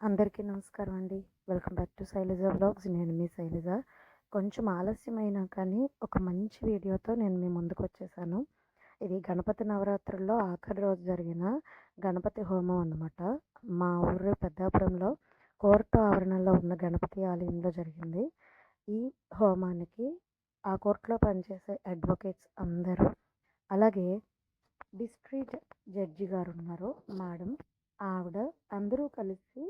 అందరికీ నమస్కారం అండి. Welcome back to Shailaja blogs. నేను మీ శైలజ. కొంచెం ఆలస్యమైనా కానీ ఒక మంచి వీడియోతో నేను మీ ముందుకు వచ్చేసాను. ఇది గణపతి నవరాత్రుల్లో ఆఖరి రోజు జరిగిన గణపతి హోమం అన్నమాట. మా ఊరు పెద్దాపురంలో కోర్టు ఆవరణలో ఉన్న గణపతి ఆలయంలో జరిగింది. ఈ హోమానికి ఆ కోర్టులో పనిచేసే అడ్వకేట్స్ అందరూ అలాగే డిస్ట్రిక్ట్ జడ్జి గారు ఉన్నారు మేడం ఆవిడ అందరూ కలిసి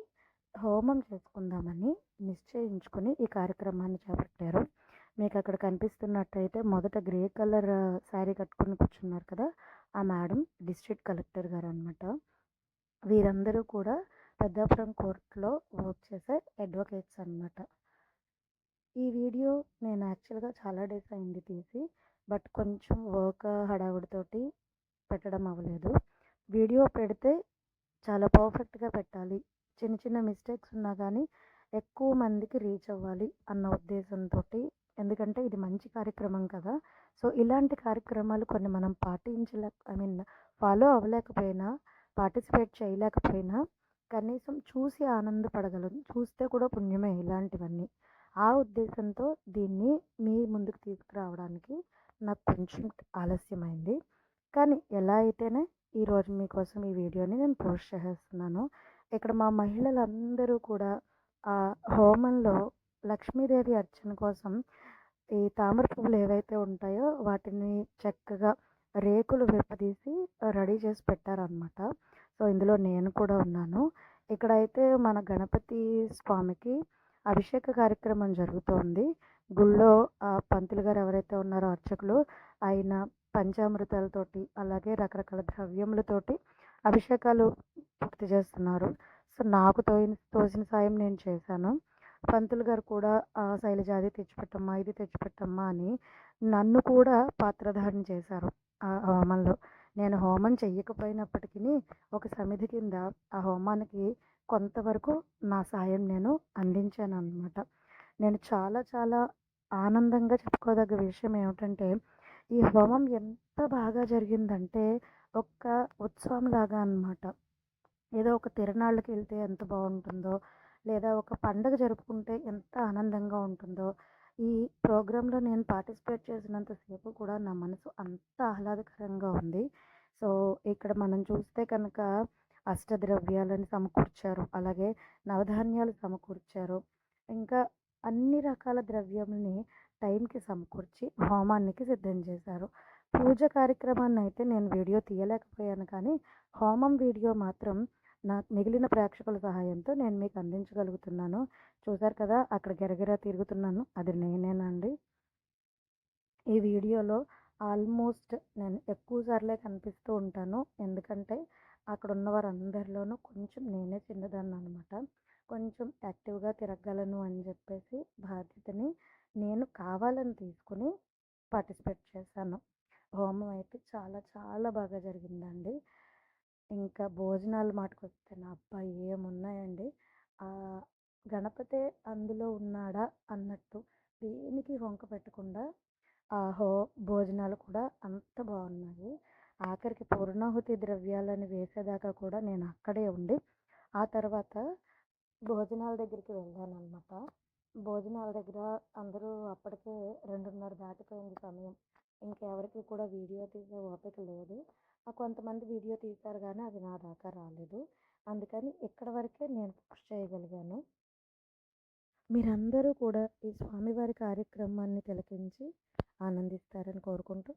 హోమం చేసుకుందామని నిశ్చయించుకొని ఈ కార్యక్రమాన్ని చేపట్టారు. మీకు అక్కడ కనిపిస్తున్నట్టయితే మొదట గ్రే కలర్ శారీ కట్టుకుని కూర్చున్నారు కదా ఆ మేడం డిస్ట్రిక్ట్ కలెక్టర్ గారు అనమాట వీరందరూ కూడా పెద్దాపురం కోర్టులో వర్క్ చేసే అడ్వకేట్స్ అనమాట ఈ వీడియో నేను యాక్చువల్గా చాలా డేస్ అయింది తీసి బట్ కొంచెం వర్క్ హడావుడితోటి పెట్టడం అవ్వలేదు. వీడియో పెడితే చాలా పర్ఫెక్ట్గా చిన్న మిస్టేక్స్ ఉన్నా కానీ ఎక్కువ మందికి రీచ్ అవ్వాలి అన్న ఉద్దేశంతో ఎందుకంటే ఇది మంచి కార్యక్రమం కదా. సో ఇలాంటి కార్యక్రమాలు కొన్ని మనం పాటించలే ఐ మీన్ ఫాలో అవ్వలేకపోయినా పార్టిసిపేట్ చేయలేకపోయినా కనీసం చూసి ఆనందపడగలం. చూస్తే కూడా పుణ్యమే ఇలాంటివన్నీ. ఆ ఉద్దేశంతో దీన్ని మీ ముందుకు తీసుకురావడానికి నాకు కొంచెం ఆలస్యమైంది. కానీ ఎలా అయితేనే ఈరోజు మీకోసం ఈ వీడియోని నేను పోస్ట్ చేసేస్తున్నాను. ఇక్కడ మా మహిళలందరూ కూడా ఆ హోమంలో లక్ష్మీదేవి అర్చన కోసం ఈ తామర పువ్వులు ఏవైతే ఉంటాయో వాటిని చక్కగా రేకులు విప్పదీసి రెడీ చేసి పెట్టారనమాట సో ఇందులో నేను కూడా ఉన్నాను. ఇక్కడైతే మన గణపతి స్వామికి అభిషేక కార్యక్రమం జరుగుతోంది. గుళ్ళో పంతులు గారు ఎవరైతే ఉన్నారో అర్చకులు ఆయన పంచామృతాలతోటి అలాగే రకరకాల ద్రవ్యములతోటి అభిషేకాలు పూర్తి చేస్తున్నారు. సో నాకు తోయిన తోసిన సాయం నేను చేశాను. పంతులు గారు కూడా శైలజాది తెచ్చిపెట్టమ్మా ఇది తెచ్చిపెట్టమ్మా అని నన్ను కూడా పాత్రధారణ చేశారు. ఆ హోమంలో. నేను హోమం చెయ్యకపోయినప్పటికీ ఒక సమిధి కింద ఆ హోమానికి కొంతవరకు నా సాయం నేను అందించాను అనమాట నేను చాలా చాలా ఆనందంగా చెప్పుకోదగ్గ విషయం ఏమిటంటే ఈ హోమం ఎంత బాగా జరిగిందంటే ఒక్క ఉత్సవం లాగా అనమాట ఏదో ఒక తిరణాళ్ళకి వెళ్తే ఎంత బాగుంటుందో లేదా ఒక పండగ జరుపుకుంటే ఎంత ఆనందంగా ఉంటుందో ఈ ప్రోగ్రాంలో నేను పార్టిసిపేట్ చేసినంతసేపు కూడా నా మనసు అంత ఆహ్లాదకరంగా ఉంది. సో ఇక్కడ మనం చూస్తే కనుక అష్టద్రవ్యాలను సమకూర్చారు అలాగే నవధాన్యాలు సమకూర్చారు ఇంకా అన్ని రకాల ద్రవ్యాలని టైంకి సమకూర్చి హోమానికి సిద్ధం చేశారు. పూజ కార్యక్రమాన్ని అయితే నేను వీడియో తీయలేకపోయాను కానీ హోమం వీడియో మాత్రం నా మిగిలిన ప్రేక్షకుల సహాయంతో నేను మీకు అందించగలుగుతున్నాను. చూసారు కదా అక్కడ గిరగిరా తిరుగుతున్నాను. అది నేనేనండి ఈ వీడియోలో ఆల్మోస్ట్ నేను ఎక్కువ సార్లే కనిపిస్తూ ఉంటాను. ఎందుకంటే అక్కడ ఉన్న వారందరిలోనూ కొంచెం నేనే చిన్నదాన్ని అనమాట కొంచెం యాక్టివ్గా తిరగలను అని చెప్పేసి బాధ్యతని నేను కావాలని తీసుకుని పార్టిసిపేట్ చేశాను. హోమం అయితే చాలా చాలా బాగా జరిగిందండి. ఇంకా భోజనాలు మాటకు వస్తే నా అబ్బా ఏమున్నాయండి. గణపతే అందులో ఉన్నాడా అన్నట్టు దేనికి వంక పెట్టకుండా ఆ హో భోజనాలు కూడా అంత బాగున్నాయి. ఆఖరికి పూర్ణాహుతి ద్రవ్యాలని వేసేదాకా కూడా నేను అక్కడే ఉండి ఆ తర్వాత భోజనాల దగ్గరికి వెళ్ళాను అనమాట భోజనాల దగ్గర అందరూ అప్పటికే రెండున్నర దాటిపోయింది సమయం. ఇంకెవరికి కూడా వీడియో తీసే ఓపిక లేదు. కొంతమంది వీడియో తీశారు కానీ అది నా దాకా రాలేదు. అందుకని ఇక్కడ వరకే నేను పోస్ట్ చేయగలిగాను. మీరందరూ కూడా ఈ స్వామివారి కార్యక్రమాన్ని తిలకించి ఆనందిస్తారని కోరుకుంటూ